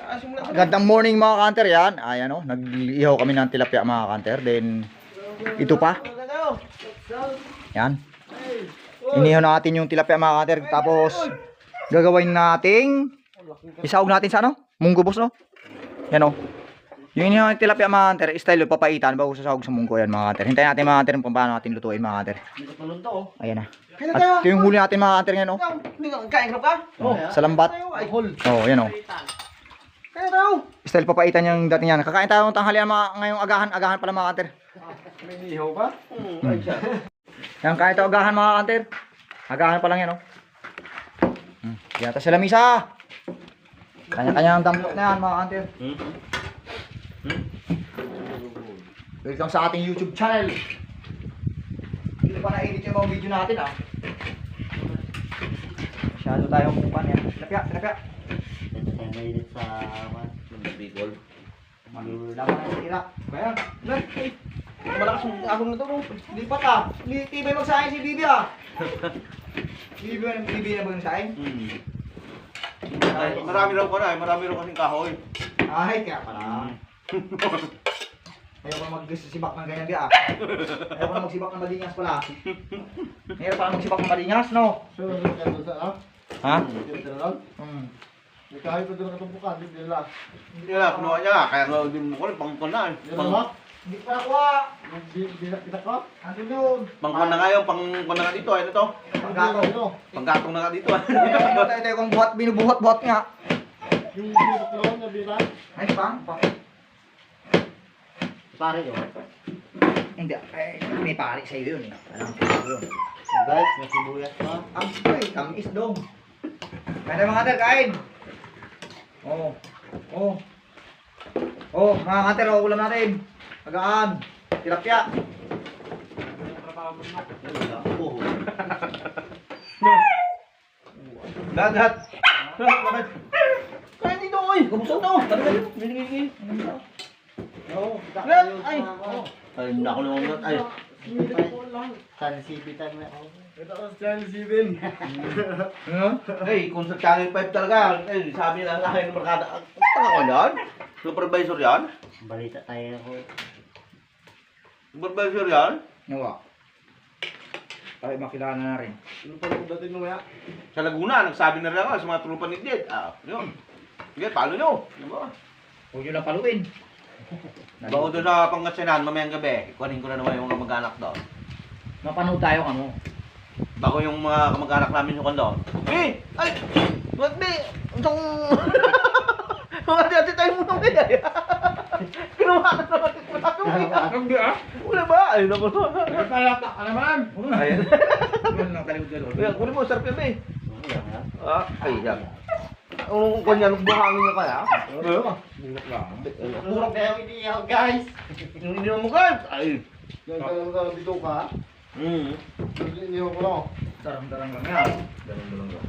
Ah. Gandang morning mga kanter yan. Ayan o, nag-ihaw kami ng tilapia mga kanter. Then, ito pa. Yan. Inihaw natin yung tilapia mga kanter. Tapos, gagawin nating, isaog natin sa ano? Munggo boss no? Yan o. Yung inihaw ng tilapia mga kanter, style papaitan bago sasahog sa munggo yan mga kanter. Hintayin natin mga kanter kung paano natin lutuin mga kanter. Ayan na. Kailan At ito yung huli natin mga kanter ngayon o. Kain ka pa? Oh, sa lambat. Oh, yan o. Kaya tayo. Style papaitan yung dating yan. Kakain tayo ng tanghalian mga ngayong agahan, agahan pala mga kanter. May ihaw ba? Hmm, ay siya. Yan, kahit ito agahan mga kanter. Agahan pa lang yan, oh. Hmm. Yan, tas sa lamisa. Kanya-kanya ang dampot na yan, mga kanter. Welcome sa ating YouTube channel. Hindi pa na-edit yung mga video natin, ah. Masyado tayong kumpan yan. Tilapia, tilapia. Ito tayo mahilit sa Bicol. Malulaman na yung tira. Kaya, Lan, ay. Malakas yung abang na to? Lipat ah. Tibay magsahin si Bibi ah. Bibi, Bibi na ba yung sahin? Hmm. Ay, marami raw ko na, marami raw kasing kahoy. Ay, kaya pala. Ayaw ko na magsibak ng ganyan di ah. Ayaw ko na magsibak ng malingas pala. Mayroon pala magsibak ng malingas, no? So, ano sa ah? Ha? Na lang. Hmm. May kahit pa doon katumpukan, hindi nila. Hindi na, kinuha niya, kaya nga din mo ko rin, pangkuan na. Pang, na Hindi pa nakuha. Kita ko? Andun doon. pangkuan na nga yun, pangkuan na nga dito, ano to? Panggatong. Ano? Panggatong na nga dito. Ito, ito, ito, kung buhat, binubuhat-buhat nga. Yung binuklong na bilang. Ay, pang, pang. Pare yun. Hindi, eh, may pari sa iyo yun eh. Alam ko yun. Guys, may sibuyas pa. Ang ay, tamis dong. Kain tayo mga kanter, Oo. Oo. Oo, mga kanter, oh, ulam natin. Agaan. Tilapia. Dagat. Kaya dito, oy, kabusog to. Binigay kita Lan, kayo ay. Ay, naku naman, ay. San Sibitan ako. Ito ang Channel 7. Ay, kung sa Channel 5 talaga, ay, sabi na sa akin ng barkada, ang tanga ko yan? Supervisor yan? Balita tayo ako. Supervisor yan? Nawa. Tayo makilala na rin. Ano pa yung dating mo Sa Laguna, nagsabi na rin ako sa mga trupa ni Ded. Ah, yun. Sige, palo nyo. Diba? Huwag nyo lang paluin. Bago doon sa Pangasinan, mamayang gabi, ikuhanin ko na naman yung mga kamag-anak doon. Mapanood tayo kamo. Bago yung mga kamag-anak namin yung doon. Eh! Ay! Ba't di? Itong... Mga dati tayo muna kaya. Kinuha na naman na ito. Hindi ah. Wala ba? Ay, naku. Nagkalata ka naman. Ayun. Yun lang tayo gano'n. Kuya, kunin mo, sarap yan eh. Ah, ay, yan. Ang kanya, nung buhangin niya kaya? Bulak lang. Turok kayo iniyaw guys. Yung ininom mo guys. Ay. Ka dito ka. Hmm. Iniyaw ko lang. Darang-darang lang yan. Mo lang yun.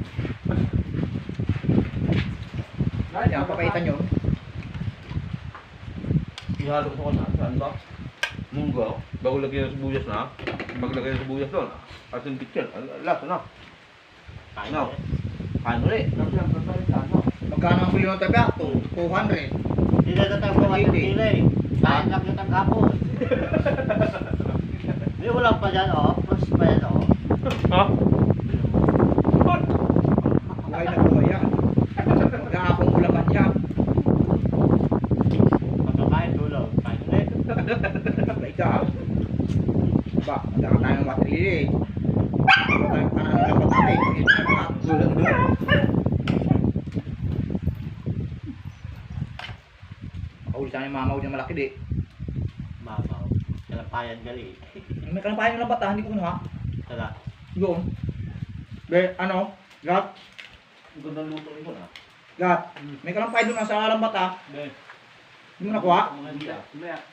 Yan, papaitan nyo. Ihalo ko na. Saan ba? Munggo. Bago lagyan ng sibuyas na. Paglagay ng sibuyas doon. At yung kitchen. Lasa na. Ano? Ano ulit? Magkano ang bilhin ng taga? 200. Hindi na tatang ko at nila eh. Kahit lang yung tangkapon. Hindi wala pa dyan oh. Plus pa yan oh. Ha? Buhay na buhay yan. Mag-aapong ulaman yan. Pagkakain tulog. Kain ulit. Ka. Ba, daka tayo ng matrili eh. Ano tayo kanan ng dapat natin. Ito na mga gulang doon. Makahuli tayo ng mamaw niya malaki di. Mamaw. Kalapayan gali. May kalampayan ng bata, hindi ko kinuha. Tala. Doon. Be, ano? Gat? Ang ganda luto nito na. Gat? May kalampayan doon nasa lambata. Hindi mo nakuha?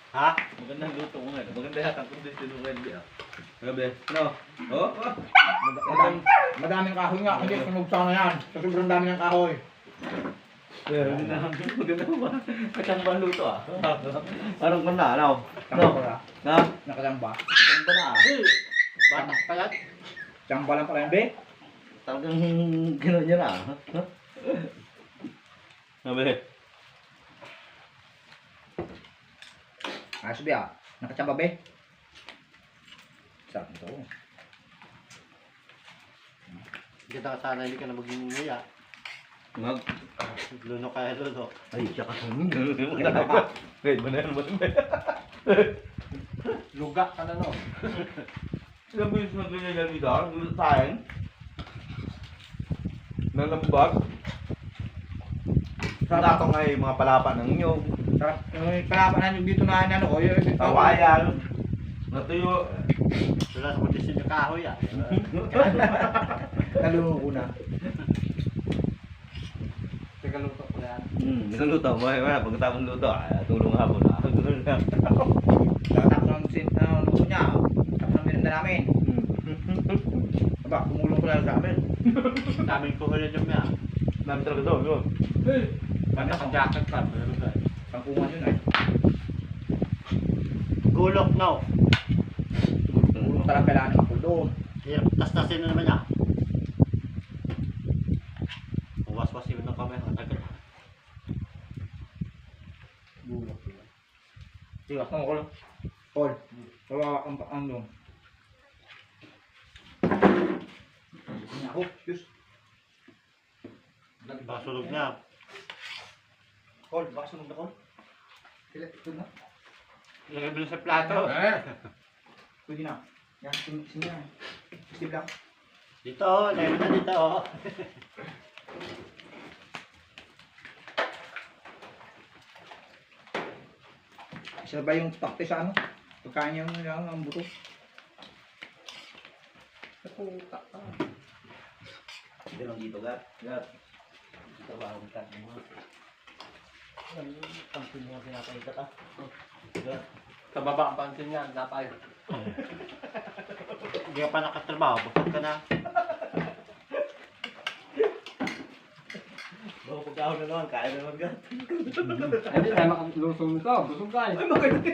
Ha? Magandang luto mo nga. Maganda yata ang kondisyon mo ngayon. Grabe. Ano? Oh? oh. Madam, madaming kahoy nga. Hindi, sunog sana ano yan. Sa sobrang dami ng kahoy. Pero hindi na maganda ba? Katambang luto ah. Parang ko na, ano? Ano? Na? Nakatamba. Katamba na ah. Bata, talat. Tamba lang pala yung be. Talagang gano'n niya na ah. Sabi. Ah, sabi ah. Nakatamba be nito. Kita ka sana hindi ka na maging nguya. Mag... Luno kaya luno. Ay, siya ka sumin. Wait, banan mo Luga ka na no. Ilang beses na ganyan dito? Ang sayang. Nalambag. Sa dato nga yung mga palapan ng inyo. Sarap. Yung palapanan yung dito na ano ko. Yung Tawayan. Natuyo. Wala sa kondisyon yung kahoy ah. Nalungo ko na. Teka luto ko yan. Hmm, niluluto mo. Wala, pagkatapos luto, ah, tulong hapon. Ah, tulong na. Tapos ng sin, ano, luto niya. Tapos ng minunda namin. Aba, kumulong ko lang sa amin. Daming kuhulan yung mga. Dami talaga doon, yun. Banda sa jacket ba? Pangkungan yun ay. Gulok no. Talaga kailangan ng doon. Hirap tas-tasin na naman niya. Was-wasin mo ng kamay. Ang tagal. Gulok yun. Sige, ang ko lang. Paul, kawawa ang doon. Ako, excuse. Baka sunog na. Paul, baka sunog na Paul. Sila, ito na. Lagay mo sa plato. Pwede na. Yan, sin sin yan. Steve lang. Dito, lagay mo na dito. oh. Isa ba yung pakte sa ano? Pagkain yung yung ang buto. Ako, ka. Hindi lang dito, gat. Gat. Trabaho ka. Pansin mo pinapalikat ah. Sa baba ang pansin niyan, napay. Hindi ka pa nakatrabaho, busog ka na. Bago pagkahon na naman, kain na naman, gat. Hindi tayo makalusong nito, busog ka eh. Ay, maganda.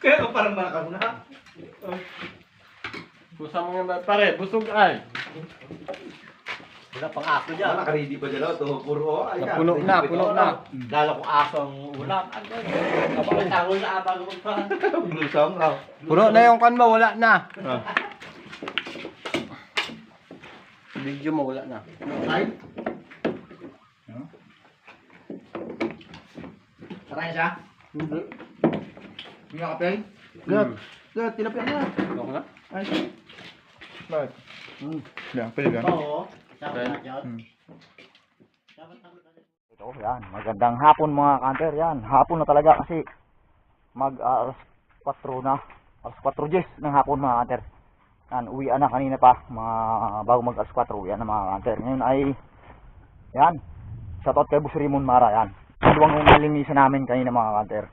Kaya ka parang nakakano na. Busa mo nga pare, busog ay. Wala pang aso dyan. Wala, naka-ready pa dyan, oh. Ito, puro, oh. ay. Puno na, puno na. Lalo kung aso ang ulam. Kapag tao na bago magpahan. Blusong, oh. Puno na yung kan mo, wala na. Video mo, wala na. Ay. Tarayan siya. Hindi. Hindi na kapel. Gat. Gat, tilapia na. Ako na? Ay. Bakit? Hmm. Yan, pwede yan. Oo. Sabi na dyan. Hmm. Dapat na. Ito, yan. Magandang hapon mga kanter. Yan. Hapon na talaga kasi mag uh, alas 4 na. Alas 4 Jess ng hapon mga kanter. Yan. Uwi na kanina pa. Mga bago mag alas 4. Uwi na mga kanter. Ngayon ay yan. Shoutout kay Boss Raymond Mara. Yan. Dalawang nalinisan namin kanina mga kanter.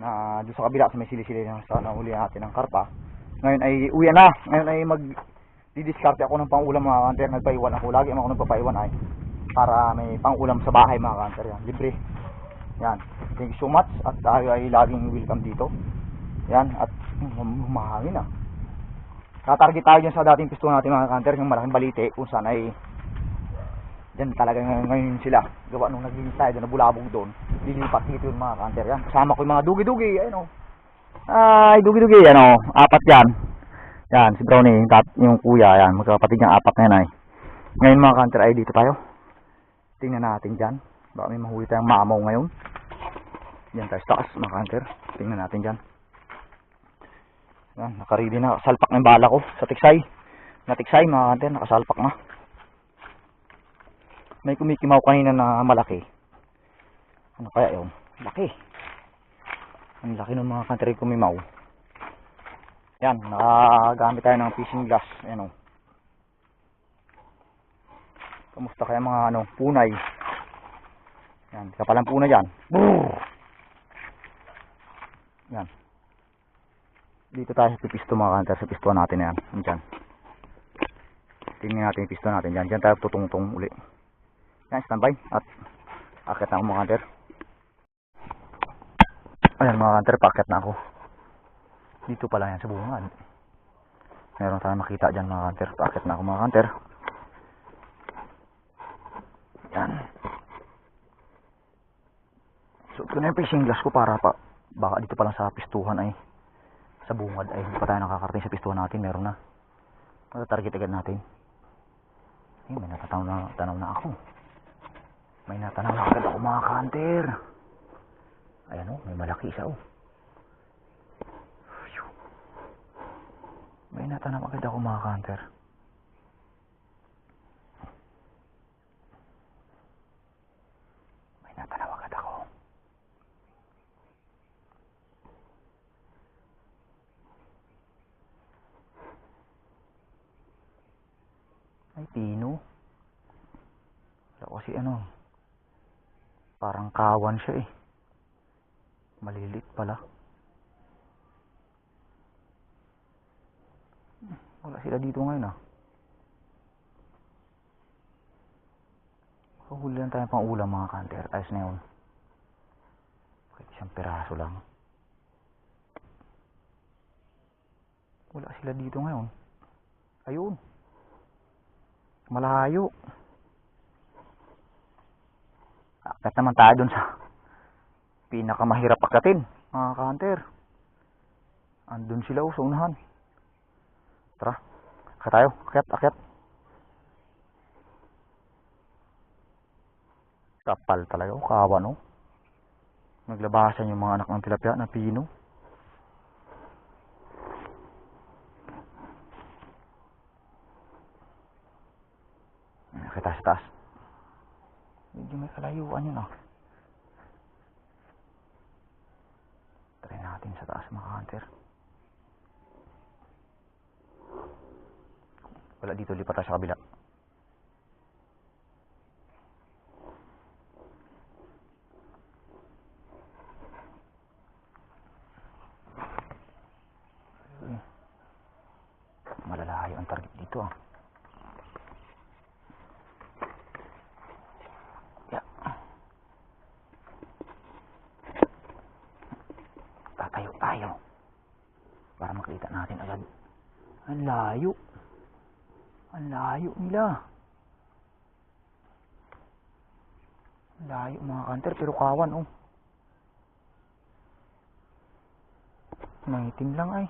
Na doon sa kabila sa may sili-sili na sa nahuli natin ng karpa. Ngayon ay uwi na. Ngayon ay mag didiskarte ako ng pangulam mga kanter. Nagpaiwan ako. Lagi ako nagpapaiwan ay para may pangulam sa bahay mga kanter yan. Libre. Yan. Thank you so much at tayo ay laging welcome dito. Yan. At hum- humahangin ah. Tatarget tayo dyan sa dating pisto natin mga kanter yung malaking balite kung saan ay Diyan talaga ng- ngayon sila. Gawa nung naglinis tayo doon, nabulabog doon. Lilipat dito yung mga kanter yan. Kasama ko yung mga dugi-dugi. Ayun o. Ay, dugi-dugi. Ano, apat yan. Yan, si Brownie, tat- yung kuya, yan. Magkapatid niyang apat na yan ay. Ngayon mga kanter ay dito tayo. Tingnan natin dyan. Baka may mahuli tayong mamaw ngayon. Yan tayo sa mga kanter. Tingnan natin dyan. Yan, nakaredy na. Salpak yung bala ko sa tiksay. Natiksay mga kanter, nakasalpak na. May kumikimaw kanina na malaki. Ano kaya yun? Laki. Ang laki ng mga yung kumimaw. Yan, nakagamit tayo ng fishing glass. Yan o. Kamusta kaya mga ano, punay? Yan, kapalang punay yan. Brrr! Yan. Dito tayo sa pipisto mga kanter, sa pistuan natin na yan. Yan dyan. Tingnan natin yung pisto natin dyan. Dyan tayo tutungtong uli. Yan, standby. At akit na ako mga kanter. Ayan mga kanter, paakit na ako. Dito pala yan sa bungan. Meron tayong makita dyan mga kanter. Paakit na ako mga kanter. Yan. So, ito na yung fishing glass ko para pa Baka dito pa lang sa pistuhan ay sa bungad ay hindi pa tayo nakakarating sa pistuhan natin. Meron na. Matatarget agad natin. Ay, may natatanaw na, tanaw na ako. May natanaw na agad ako mga kanter. Ayan o, may malaki isa o. Phew. May natanaw agad ako mga kanter. May natanaw agad ako. Ay, pino. Wala kasi ano. Parang kawan siya eh. Malilit pala. Wala sila dito ngayon ah. Huli lang tayo pang ulam mga kanter. Ayos na yun. Kahit isang piraso lang. Wala sila dito ngayon. Ayun. Malayo. Akit naman tayo dun sa pinakamahirap akatin, mga kanter. Andun sila oh, unahan. Tara, akit tayo. Akit, akit. Kapal talaga, oh, kawa no. Naglabasan yung mga anak ng tilapia na pino. Kita sa taas. Medyo may kalayuan yun ah. Try natin sa taas mga hunter. Wala dito, lipat tayo sa kabila. Ayun. Malalayo ang target dito ah. Yeah. Tatayo tayo. Makita natin agad. Ang layo. Ang layo nila. Ang layo mga kanter pero kawan oh. Nangitim lang ay.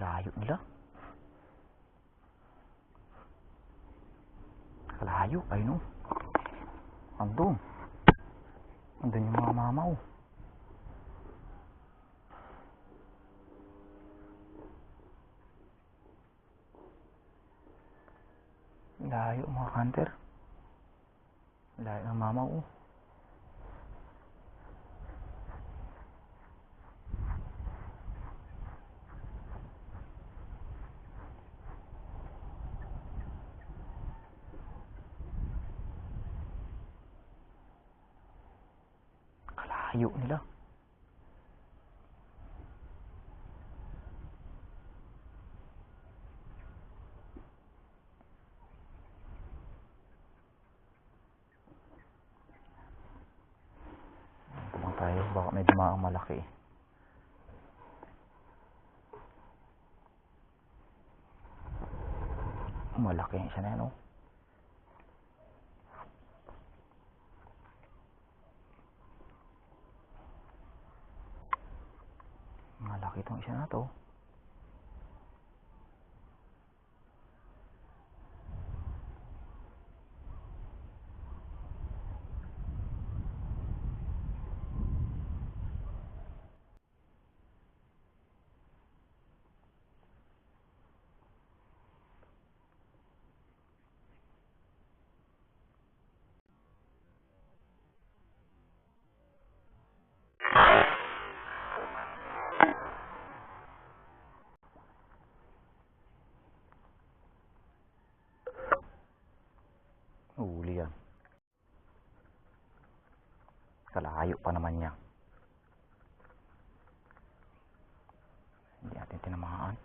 Layo nila. Layo, ay no. Andun. Andun yung mga mama oh. Layo mga kanter. Layo ng mama oh. Kalayo nila. Tumang tayo, baka may dumaang malaki. Malaki yung isa na yan, oh. Malaki itong isa na to. Kalayo pa naman niya. Hindi natin tinamaan.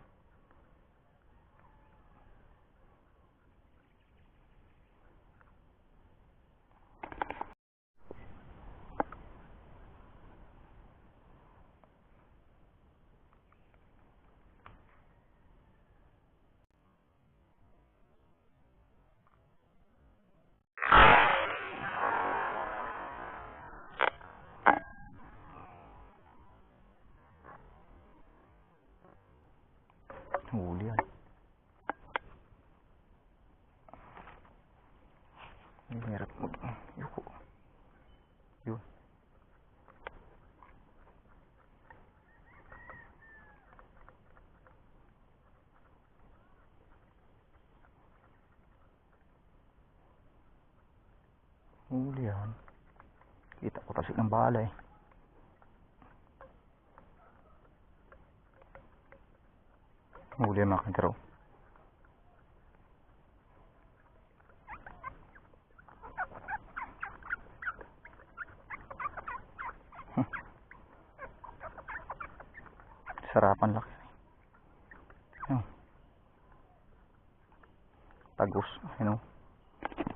Huli yan. Ang hirap. Yuko. Yun. Huli. Kita ko tasik ng bala eh. Kantero. Hmm. Sarapan laki. Yun. Tagus. You know.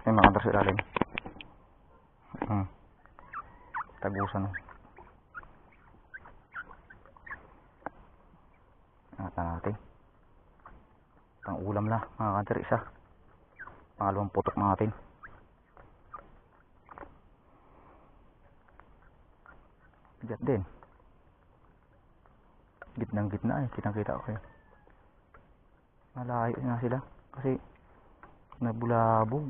May mga kanter sa ilalim. Hmm. Tagusan. oh. Ingatan natin. Pang ulam na, mga kanter isa. Pangalawang putok natin. Bigat din. Gitnang gitna eh, kitang kita ko kayo. Malayo na sila. Kasi nabulabog.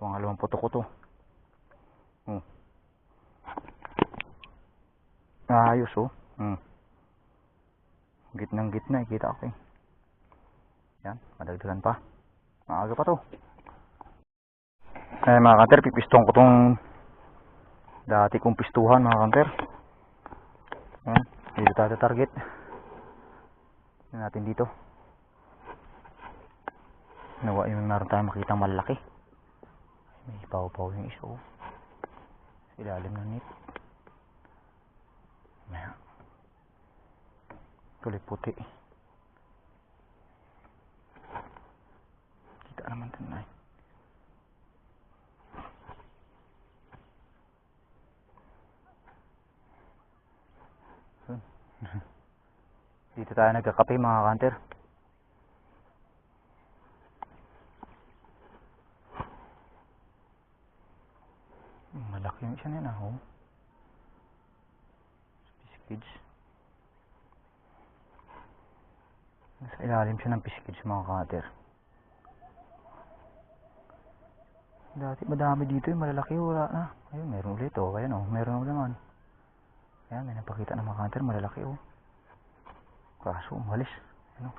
Pangalawang putok ko to. Oh. Ayos oh. Hmm. Gitnang gitna eh, kita ko eh. Yan, madagdagan pa. Maaga pa to. Eh mga kanter, pipistong ko tong dati kong pistuhan mga kanter. Yan, dito tayo target. Yan natin dito. Nawa yung naroon tayo makitang malaki. May paw-paw yung isa oh. Ilalim ng net. Maya. Kulay puti. Kita naman na Dito tayo nagkakape mga kanter. Malaki yung isa na oh. Piskids. Nasa ilalim siya ng piskids mga kanter. Dati madami dito yung malalaki wala na. Ayun, meron ulit oh. Ayan oh, meron ulit naman. Ayan, may napakita ng mga kanter malalaki oh. Kaso, umalis. Ano?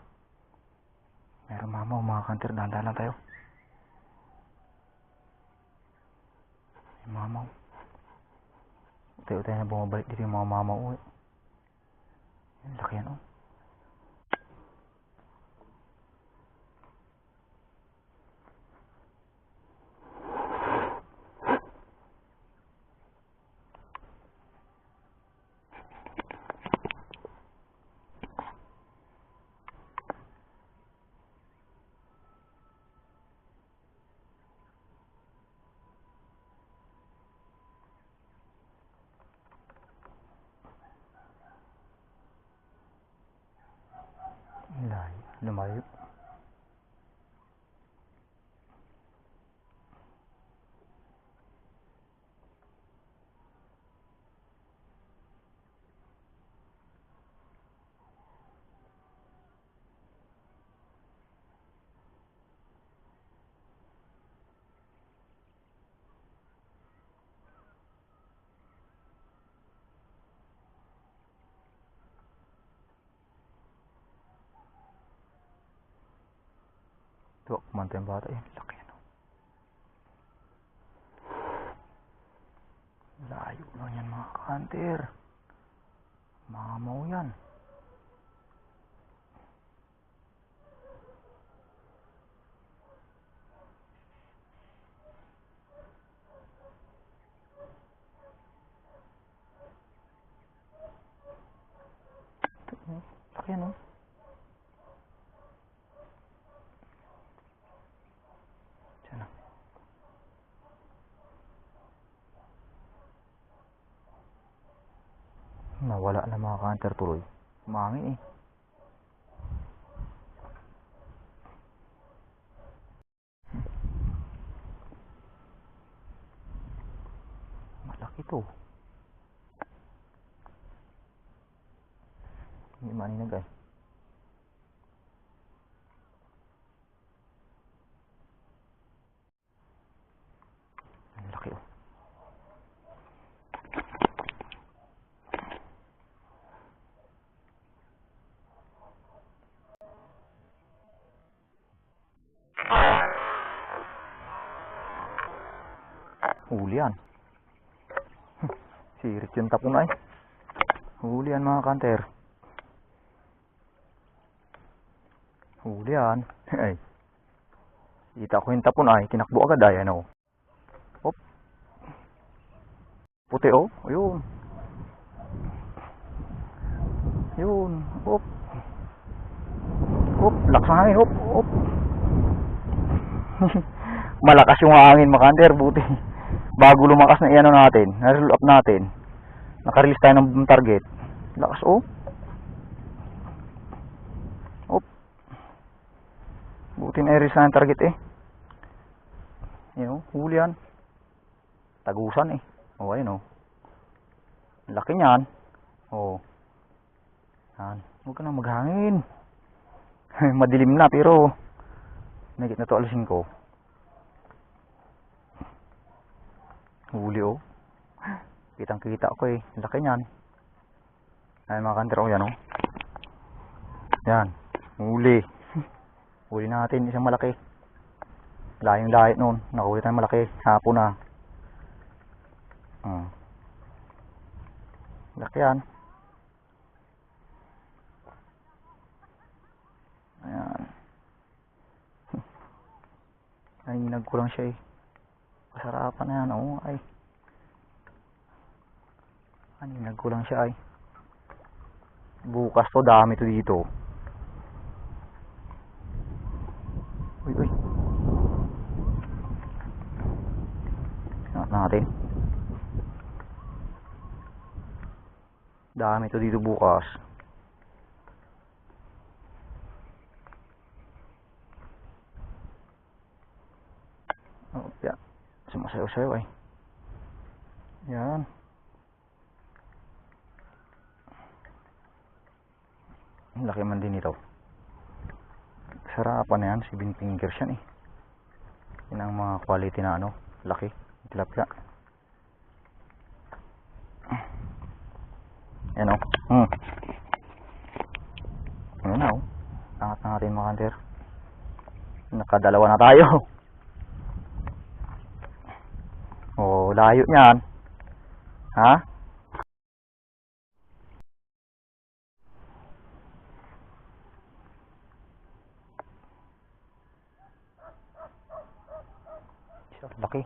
Meron mama oh, mga kanter, dahan lang tayo. May mamaw. Tayo-tayo na bumabalik dito yung mga mamaw oh. Yan, laki yan oh. Layo, lumayo. Tuwak kumanta yung bata. Ayun, laki ano. Layo lang yan mga kanter. Mamaw yan. Laki ano. ito. Hindi mani na guys ang laki oh. Huli. Sirit yung tapon ay. Huli yan mga kanter. Huli yan. Ay. Kita ko yung tapon ay. Tinakbo agad ay. Ano. Hop. Puti oh. Ayun. Yun. Hop. Hop. Lakas ng hangin. Hop. Hop. Malakas yung hangin mga kanter. Buti. Bago lumakas na iano natin. Na-roll up natin. Nakarelease tayo ng target. Lakas oh. Hop. Buti na i-release na target eh. Yun oh. Huli yan. Tagusan eh. Oh, ayun oh. Laki niyan. Oh. Yan. Huwag ka na maghangin. Madilim na pero nagit na to alisin ko. Huli oh. Kitang kita ko eh. Laki niyan. Ayan mga kanter oh yan oh. Yan. Huli. Huli natin isang malaki. Layong layo noon. Nakahuli tayo malaki. Hapon na. Hmm. Laki yan. Ayan. Ay, nagkulang siya eh. Masarapan na yan. Oo, ay. Ay, nagkulang siya ay. Bukas to, dami to dito. Uy, uy. Tingnan natin. Dami to dito bukas. Oh, ya. Sumasayaw-sayaw ay. Yan. Laki man din ito. Sarapan na yan. 7 fingers yan eh. Yan ang mga quality na ano. Laki. Tilapia. Yan o. Hmm. Yan na o. Angat na natin mga kanter. Nakadalawa na tayo. Oh, layo niyan. Ha? Siya, Laki.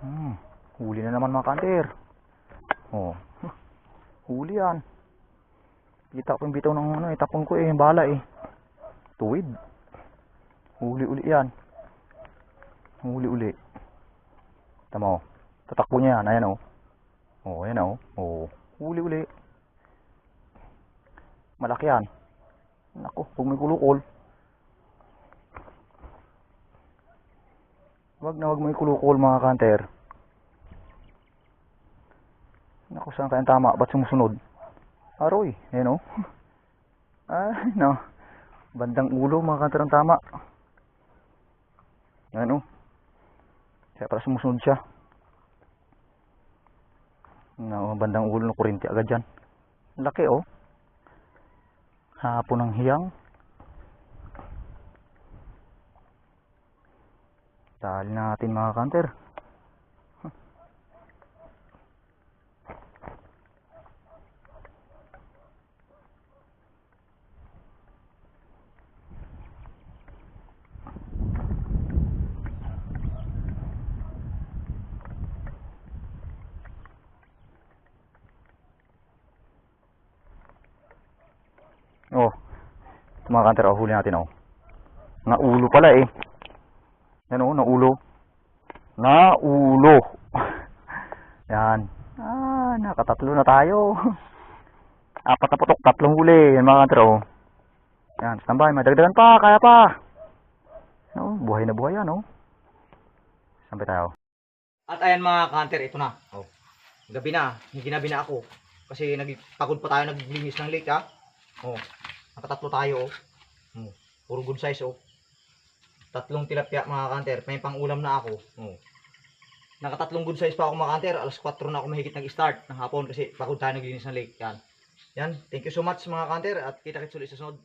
Hmm, huli na naman mga kanter. Yan. Kita ko yung bitaw ng ano, itapon ko eh, yung bala eh. Tuwid. Huli uli yan. Huli uli. Tama oh. Tatakbo niya yan, ayan oh. Oh, ayan oh. Oh, huli uli. Malaki yan. Nako, huwag may kulukol. Wag na wag may kulukol mga kanter. Naku, saan kayang tama? Ba't sumusunod? Aroy, ayan o. Ay, no. Bandang ulo, mga kanter ang tama. Ayan o. Kaya para sumusunod siya. No, bandang ulo ng kurinti agad dyan. Laki o. Hapon ng hiyang. Dali natin mga kanter. Oh. Ito mga kanter, oh, huli natin oh. Naulo pala eh. Yan oh, naulo. Naulo. Yan. Ah, nakatatlo na tayo. Apat na putok, tatlong huli. Yan mga kanter oh. Yan, standby. Madagdagan pa, kaya pa. No, buhay na buhay yan oh. Sampay tayo. At ayan mga kanter, ito na. Oh. Gabi na, ginabi na ako. Kasi nagpagod pa tayo naglinis ng lake ha. Oh. Nakatatlo tayo oh. oh. Puro good size oh. Tatlong tilapia mga kanter. May pang ulam na ako. Oh. Nakatatlong good size pa ako mga kanter. Alas 4 na ako mahigit nag-start ng hapon kasi pagod tayo naglinis ng lake. Yan. Yan. Thank you so much mga kanter at kita-kits ulit sa sunod.